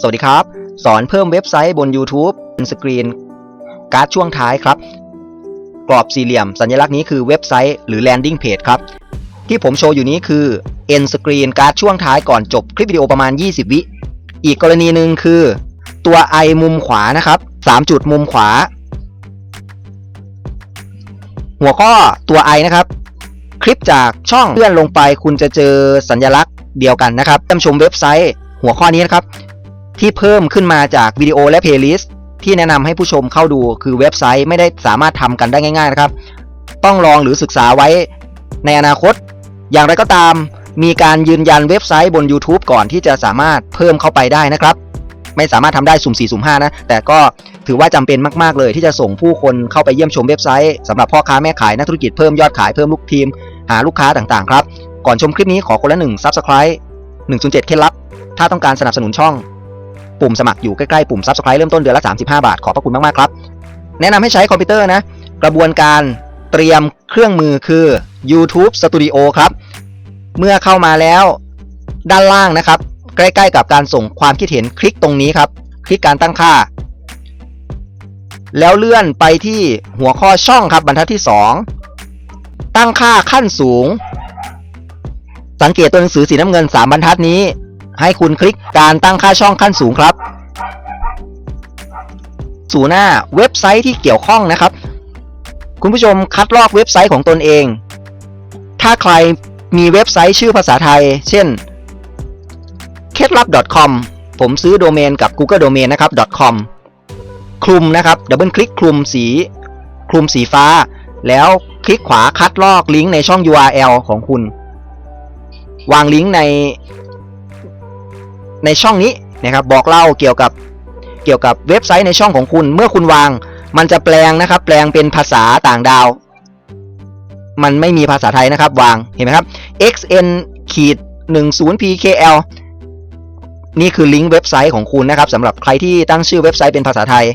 สวัสดีครับ สอนเพิ่มเว็บไซต์บน YouTube เป็นสกรีนการ์ดช่วงท้ายครับ กรอบสี่เหลี่ยม สัญลักษณ์นี้คือเว็บไซต์หรือ landing page ครับ ที่ผมโชว์อยู่นี้คือ end screen การ์ดช่วงท้ายก่อนจบคลิปวิดีโอประมาณ 20 วิ อีกกรณีหนึ่งคือ ตัว i มุมขวานะครับ 3 จุดมุมขวา หัวข้อตัว i นะครับ คลิปจากช่องเลื่อนลงไปคุณจะเจอสัญลักษณ์เดียวกันนะครับท่านชมเว็บไซต์หัวข้อนี้นะครับ ที่เพิ่มขึ้นมาจากวิดีโอและเพลย์ลิสต์ที่แนะนำให้ผู้ชมเข้าดูคือเว็บไซต์ไม่ได้สามารถทำกันได้ง่าย ๆนะครับ ต้องลองหรือศึกษาไว้ในอนาคต อย่างไรก็ตาม มีการยืนยันเว็บไซต์บน YouTube ก่อนที่จะสามารถเพิ่มเข้าไปได้นะครับ ไม่สามารถทำได้สุ่ม 4 สุ่ม 5 นะ แต่ก็ถือว่าจำเป็นมากๆเลย ที่จะส่งผู้คนเข้าไปเยี่ยมชมเว็บไซต์สำหรับพ่อค้าแม่ขายนักธุรกิจเพิ่มยอดขายเพิ่มลูกทีม หาลูกค้าต่างๆครับก่อนชมคลิปนี้ขอคนละ1 Subscribe 107เคล็ดลับ ถ้าต้องการสนับสนุนช่อง ปุ่มสมัครอยู่ใกล้ๆปุ่ม Subscribe เริ่มต้นเดือนละ35 บาท ขอบพระคุณมากๆครับ แนะนำให้ใช้คอมพิวเตอร์นะ กระบวนการเตรียมเครื่องมือคือ YouTube Studio ครับ เมื่อเข้ามาแล้วด้านล่างนะครับ ใกล้ๆ กับการส่งความคิดเห็นคลิกตรงนี้ครับ คลิกการตั้งค่า แล้วเลื่อนไปที่หัวข้อช่องครับบรรทัดที่ 2 ตั้งค่าขั้นสูง สังเกตตัวหนังสือสีน้ำเงิน 3 บรรทัดนี้ ให้คุณคลิกการตั้งค่าช่องขั้นสูงครับ สู่หน้าเว็บไซต์ที่เกี่ยวข้องนะครับ คุณผู้ชมคัดลอกเว็บไซต์ของตนเอง ถ้าใครมีเว็บไซต์ชื่อภาษาไทย เช่นเคล็ดลับ .com ผมซื้อโดเมนกับ Google Domain นะครับ .com คลุมนะครับดับเบิลคลิกคลุมสีคลุมสีฟ้า แล้วคลิกขวาคัดลอกลิงก์ในช่อง URL ของคุณ วางลิงก์ใน ในช่องนี้นะครับบอกเล่าเกี่ยวกับเกี่ยวกับเว็บไซต์ในช่องของคุณ เมื่อคุณวาง มันจะแปลงนะครับ แปลงเป็นภาษาต่างดาว มันไม่มีภาษาไทยนะครับ วางเห็นไหมครับ xn ขีด 10 pkl นี่คือลิงก์เว็บไซต์ของคุณนะครับสำหรับใครที่ตั้งชื่อเว็บไซต์เป็นภาษาไทย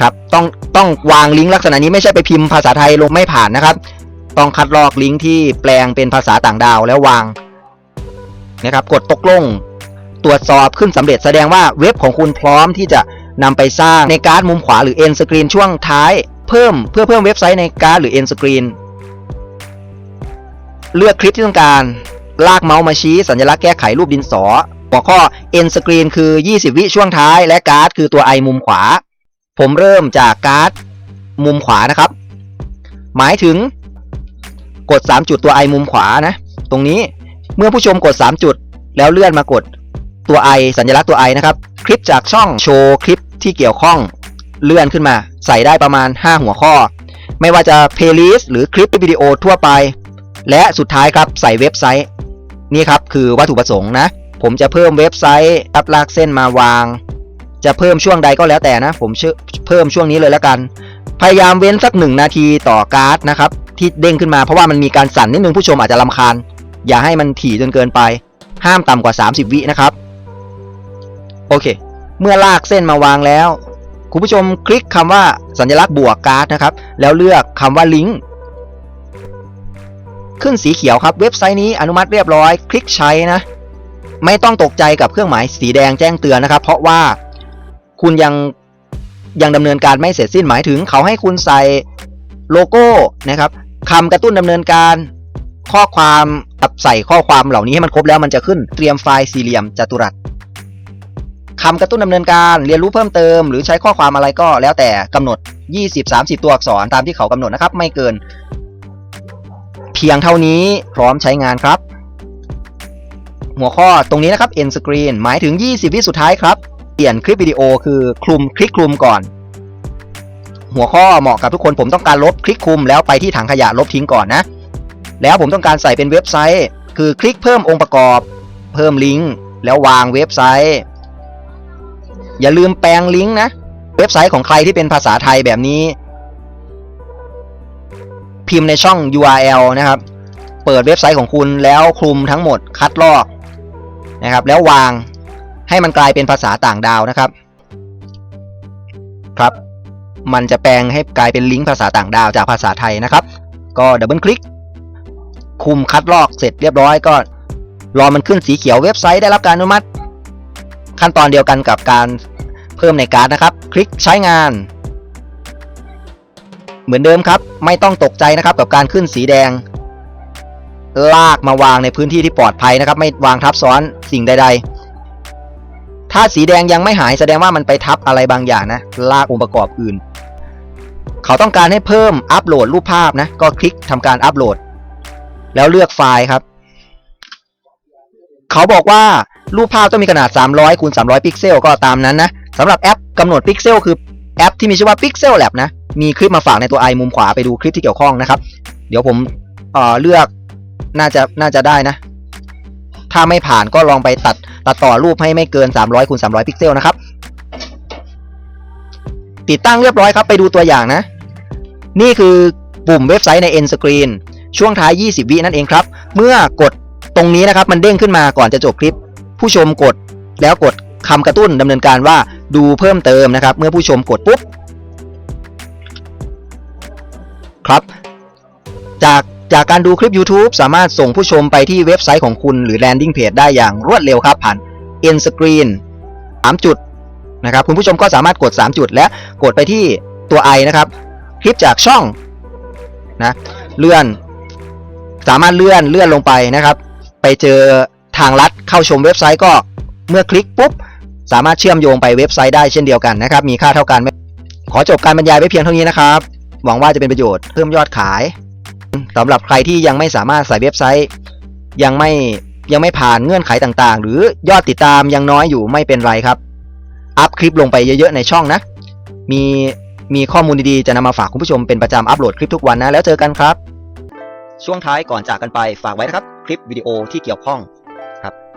ครับต้องต้องวางลิงก์ลักษณะนี้ไม่ใช่ไปพิมพ์ภาษาไทยลงไม่ผ่านนะครับ ต้องคัดลอกลิงก์ที่แปลงเป็นภาษาต่างดาวแล้ววางนะครับ กดตกลง ตรวจสอบขึ้นสำเร็จแสดงว่าเว็บของคุณพร้อมที่จะนำไปสร้างในการ์ดมุมขวาหรือ end screen ช่วงท้ายเพิ่มเพื่อเพิ่มเว็บไซต์ในการ์ดหรือ end screen เลือกคลิปที่ต้องการ ลากเมาส์มาชี้สัญลักษณ์แก้ไขรูปดินสอ หัวข้อ end screen คือ 20 วิช่วงท้าย และการ์ดคือตัว i มุมขวา ผมเริ่มจากการ์ดมุมขวานะครับ หมายถึงกด 3 จุดตัว i มุมขวานะ ตรงนี้เมื่อผู้ชมกด 3 จุด แล้วเลื่อนมากด ตัว i สัญลักษณ์ตัว i นะครับ คลิปจากช่องโชว์คลิปที่เกี่ยวข้องเลื่อนขึ้นมา ใส่ได้ประมาณ 5 หัวข้อ ไม่ว่าจะ playlist หรือคลิปวิดีโอทั่วไป และสุดท้ายครับใส่เว็บไซต์ นี่ครับคือวัตถุประสงค์นะ ผมจะเพิ่มเว็บไซต์อัพลากเส้นมาวาง จะเพิ่มช่วงใดก็แล้วแต่นะ ผมเชื่อเพิ่มช่วงนี้เลยแล้วกัน พยายามเว้นสักหนึ่งนาทีต่อการ์ดนะครับที่เด้งขึ้นมาเพราะว่ามันมีการสั่นนิดนึงผู้ชมอาจจะลำคาญ อย่าให้มันถี่จนเกินไป ห้ามต่ำกว่า 30 วินะครับ โอเค เมื่อลากเส้นมาวางแล้ว คุณผู้ชมคลิกคำว่าสัญลักษณ์บวกการ์ดนะครับ แล้วเลือกคำว่าลิงก์ขึ้นสีเขียวครับ เว็บไซต์นี้อนุมัติเรียบร้อย คลิกใช้นะ ไม่ต้องตกใจกับเครื่องหมายสีแดงแจ้งเตือนนะครับ เพราะว่าคุณยังยังดำเนินการไม่เสร็จสิ้นหมายถึง เขาให้คุณใส่โลโก้นะครับคำกระตุ้นดำเนินการข้อความกับใส่ข้อความเหล่านี้ให้มันครบแล้วมันจะขึ้นเตรียมไฟล์สี่เหลี่ยมจัตุรัส คำกระตุ้นดำเนินการเรียนรู้เพิ่มเติม หรือใช้ข้อความอะไรก็แล้วแต่กำหนด 20-30 ตัวอักษรตามที่เขากำหนดนะครับ ไม่เกิน เพียงเท่านี้พร้อมใช้งานครับ หัวข้อตรงนี้นะครับ end screen หมายถึง 20 วิสุดท้ายครับ เปลี่ยนคลิปวิดีโอคือคลุมคลิกคลุมก่อน หัวข้อเหมาะกับทุกคนผมต้องการลบคลิกคลุมแล้วไปที่ถังขยะลบทิ้งก่อนนะ แล้วผมต้องการใส่เป็นเว็บไซต์ คือคลิกเพิ่มองค์ประกอบ เพิ่มลิงก์แล้ววางเว็บไซต์ อย่าลืมแปลงลิงก์นะ เว็บไซต์ของใครที่เป็นภาษาไทยแบบนี้ พิมพ์ในช่อง URL นะครับ เปิดเว็บไซต์ของคุณแล้วคลุมทั้งหมดคัดลอกนะครับ แล้ววางให้มันกลายเป็นภาษาต่างดาวนะครับ ครับ มันจะแปลงให้กลายเป็นลิงก์ภาษาต่างดาวจากภาษาไทยนะครับ ก็ดับเบิลคลิกคุมคัดลอกเสร็จเรียบร้อยก็รอมันขึ้นสีเขียวเว็บไซต์ได้รับการอนุมัติ ขั้นตอนเดียวกันกับการ พิ่มในการ์ดนะครับ คลิกใช้งาน เหมือนเดิมครับ ไม่ต้องตกใจนะครับกับการขึ้นสีแดง ลากมาวางในพื้นที่ที่ปลอดภัยนะครับ ไม่วางทับซ้อนสิ่งใด ๆ ถ้าสีแดงยังไม่หายแสดงว่ามันไปทับอะไรบางอย่างนะ ลากองค์ประกอบอื่น เขาต้องการให้เพิ่มอัปโหลดรูปภาพนะ ก็คลิกทำการอัปโหลด แล้วเลือกไฟล์ครับ เขาบอกว่ารูปภาพต้องมีขนาด 300คูณ300 พิกเซลก็ตามนั้นนะ สำหรับแอปกำหนดพิกเซลคือแอปที่มีชื่อว่า Pixel Lab นะ มีคลิปมาฝากในตัวไอมุมขวาไปดูคลิปที่เกี่ยวข้องนะครับ เดี๋ยวผมเอ่อเลือกน่าจะน่าจะได้นะ ถ้าไม่ผ่านก็ลองไปตัดตัดต่อรูปให้ไม่เกิน 300คูณ300 พิกเซลนะครับ ติดตั้งเรียบร้อยครับ ไปดูตัวอย่างนะ นี่คือปุ่มเว็บไซต์ใน End Screen ช่วงท้าย 20 วินั่นเองครับ เมื่อกดตรงนี้นะครับ มันเด้งขึ้นมาก่อนจะจบคลิป ผู้ชมกดแล้วกดคำกระตุ้นดำเนินการว่า ดูเพิ่มเติมนะครับ เมื่อผู้ชมกดปุ๊บ ครับ จากจากการดูคลิป YouTube สามารถส่งผู้ชมไปที่เว็บไซต์ของคุณหรือ landing page ได้อย่างรวดเร็วครับผ่าน end screen 3 จุดนะครับคุณผู้ชมก็สามารถกด 3 จุด และกดไปที่ตัว i นะครับ คลิปจากช่องนะเลื่อน สามารถเลื่อนเลื่อนลงไปนะครับ ไปเจอทางลัดเข้าชมเว็บไซต์ก็เมื่อคลิกปุ๊บ สามารถเชื่อมโยงไปเว็บไซต์ได้เช่นเดียวกันนะครับ มีค่าเท่ากัน ขอจบการบรรยายไว้เพียงเท่านี้นะครับ หวังว่าจะเป็นประโยชน์เพิ่มยอดขายสำหรับใครที่ยังไม่สามารถใส่เว็บไซต์ ยังไม่ยังไม่ผ่านเงื่อนไขต่างๆ หรือยอดติดตามยังน้อยอยู่ไม่เป็นไรครับ อัพคลิปลงไปเยอะๆในช่องนะ มีมีข้อมูลดีๆ จะนำมาฝากคุณผู้ชมเป็นประจำอัปโหลดคลิปทุกวันนะ แล้วเจอกันครับ ช่วงท้ายก่อนจากกันไปฝากไว้นะครับ คลิปวิดีโอที่เกี่ยวข้อง